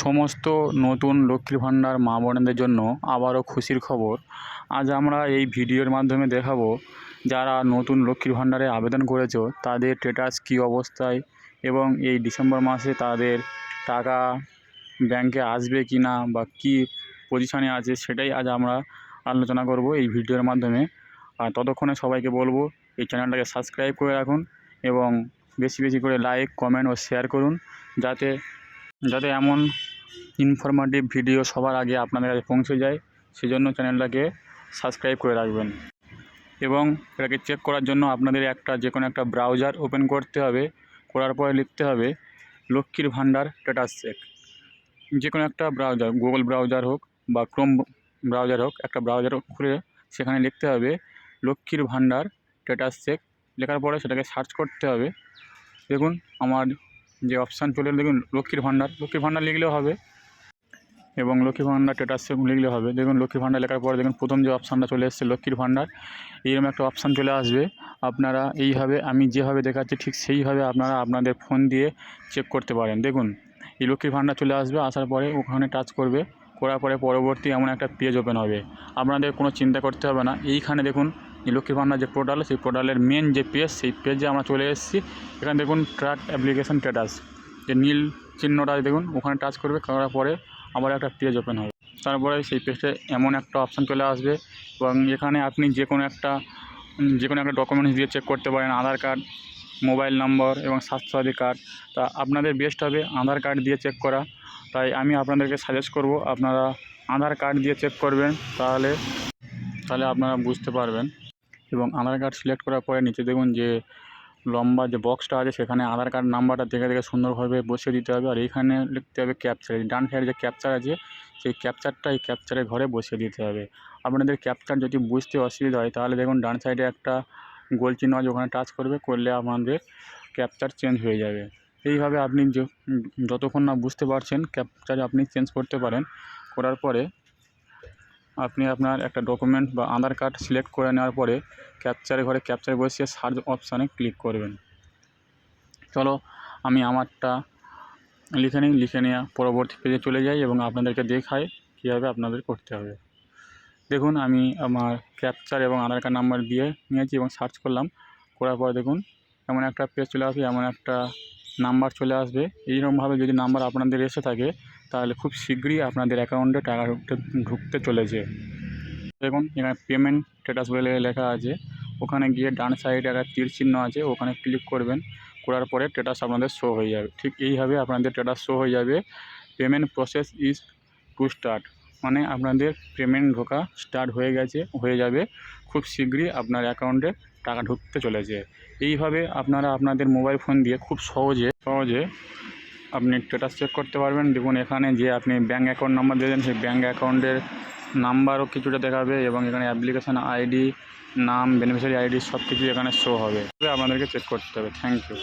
সমস্ত নতুন লক্ষ্মীর ভাণ্ডার মা বোনেদের জন্য আবারও খুশির খবর। আজ আমরা এই ভিডিওর মাধ্যমে দেখাবো, যারা নতুন লক্ষ্মীর ভাণ্ডারে আবেদন করেছ, তাদের স্টেটাস কী অবস্থায় এবং এই ডিসেম্বর মাসে তাদের টাকা ব্যাংকে আসবে কি না বা কী পজিশানে আছে সেটাই আজ আমরা আলোচনা করব এই ভিডিওর মাধ্যমে। আর ততক্ষণে সবাইকে বলব, এই চ্যানেলটাকে সাবস্ক্রাইব করে রাখুন এবং বেশি বেশি করে লাইক কমেন্ট ও শেয়ার করুন, যাতে যাতে এমন ইনফরমেটিভ ভিডিও সবার আগে আপনাদের কাছে পৌঁছে যায়, সেজন্য চ্যানেলটাকে সাবস্ক্রাইব করে রাখবেন। এবং এটাকে চেক করার জন্য আপনাদের একটা যে কোনো একটা ব্রাউজার ওপেন করতে হবে, করার পরে লিখতে হবে লক্ষ্মীর ভাণ্ডার স্ট্যাটাস চেক যে কোনো একটা ব্রাউজার গুগল ব্রাউজার হোক বা ক্রোম ব্রাউজার হোক, একটা ব্রাউজার খুলে সেখানে লিখতে হবে লক্ষ্মীর ভাণ্ডার স্ট্যাটাস চেক লেখার পরে সেটাকে সার্চ করতে হবে। দেখুন, আমার যে অপশান চলে দেখুন লক্ষ্মীর ভাণ্ডার। লক্ষ্মীর ভাণ্ডার লিখলেও হবে এবং লক্ষ্মীর ভাণ্ডার চেক লিখলে হবে। দেখুন লক্ষ্মীর ভাণ্ডার লেখার পরে দেখুন প্রথম যে অপশানটা চলে এসেছে লক্ষ্মীর ভাণ্ডার, এইরকম একটা অপশান চলে আসবে। আপনারা এইভাবে, আমি যেভাবে দেখাচ্ছি ঠিক সেইভাবে আপনারা আপনাদের ফোন দিয়ে চেক করতে পারেন। দেখুন, এই লক্ষ্মীর ভাণ্ডার চলে আসবে, আসার পরে ওখানে টাচ করবে, করার পরে পরবর্তী এমন একটা পেজ ওপেন হবে। আপনাদের কোনো চিন্তা করতে হবে না। এইখানে দেখুন এই লক্ষ্মীর ভাণ্ডার যে পোর্টাল সেই পোর্টালের মেন যে পেজ সেই পেজে আমরা চলে এসেছি। এখানে দেখুন ট্র্যাক অ্যাপ্লিকেশন স্ট্যাটাস যে নীল চিহ্নটা দেখুন, ওখানে টাচ করবে, করার পরে আবার একটা পেজ ওপেন হবে। তারপরে সেই পেজে এমন একটা অপশান চলে আসবে এবং এখানে আপনি যে কোনো একটা যে কোনো একটা ডকুমেন্টস দিয়ে চেক করতে পারেন, আধার কার্ড মোবাইল নম্বর এবং স্বাস্থ্যসাথী কার্ড তা আপনাদের বেস্ট হবে আধার কার্ড দিয়ে চেক করা। তাই আমি আপনাদেরকে সাজেস্ট করব, আপনারা আধার কার্ড দিয়ে চেক করবেন, তাহলে তাহলে আপনারা বুঝতে পারবেন। এবং আধার কার্ড সিলেক্ট করার পরে নিচে দেখুন যে লম্বা যে বক্সটা আছে, সেখানে আধার কার্ড নাম্বারটা দেখে দেখে সুন্দরভাবে বসিয়ে দিতে হবে। আর এইখানে লিখতে হবে ক্যাপচার ডান সাইডে যে ক্যাপচার আছে, সেই ক্যাপচারটা এই ক্যাপচারের ঘরে বসিয়ে দিতে হবে। আপনাদের ক্যাপচার যদি বুঝতে অসুবিধা হয়, তাহলে দেখুন ডান সাইডে একটা গোল চিহ্ন আছে, ওখানে টাচ করবে, করলে আপনাদের ক্যাপচার চেঞ্জ হয়ে যাবে। এইভাবে আপনি যতক্ষণ না বুঝতে পারছেন ক্যাপচার আপনি চেঞ্জ করতে পারেন, করার পরে আপনি আপনার একটা ডকুমেন্ট বা আধার কার্ড সিলেক্ট করে নেওয়ার পরে ক্যাপচারে ঘরে ক্যাপচারে বসিয়ে সার্চ অপশানে ক্লিক করবেন। চলো আমি আমারটা লিখে নিই, লিখে নেওয়া পরবর্তী পেজে চলে যাই এবং আপনাদেরকে দেখাই কীভাবে আপনাদের করতে হবে। দেখুন, আমি আমার ক্যাপচার এবং আধার কার্ড নাম্বার দিয়ে নিয়েছি এবং সার্চ করলাম। করার পরে দেখুন, এমন একটা পেজ চলে আসবে, এমন একটা নাম্বার চলে আসবে। এইরকমভাবে যদি নাম্বার আপনাদের এসে থাকে তাহলে খুব শীঘ্রই আপনাদের অ্যাকাউন্টে টাকা ঢুকতে ঢুকতে চলেছে। দেখুন, এখানে পেমেন্ট স্ট্যাটাস বলে লেখা আছে। ওখানে গিয়ে ডান সাইডে একটা তীর চিহ্ন আছে, ওখানে ক্লিক করবেন। করার পরে স্ট্যাটাস আপনাদের শো হয়ে যাবে। ঠিক এইভাবে আপনাদের স্ট্যাটাস শো হয়ে যাবে। Payment process is to start মানে আপনাদের পেমেন্ট ঢোকা স্টার্ট হয়ে গেছে, হয়ে যাবে। খুব শীঘ্রই আপনার অ্যাকাউন্টে টাকা ঢুকতে চলেছে। এইভাবে আপনারা আপনাদের মোবাইল ফোন দিয়ে খুব সহজে সহজে আপনি স্টেটাস চেক করতে পারবেন। দেখুন, এখানে যে আপনি ব্যাঙ্ক অ্যাকাউন্ট নাম্বার দিয়েছেন সেই ব্যাঙ্ক অ্যাকাউন্টের নাম্বারও কিছুটা দেখাবে এবং এখানে অ্যাপ্লিকেশান আইডি নাম বেনিফিশিয়ারি আইডি সব কিছু এখানে শো হবে। আপনাদেরকে চেক করতে হবে। Thank you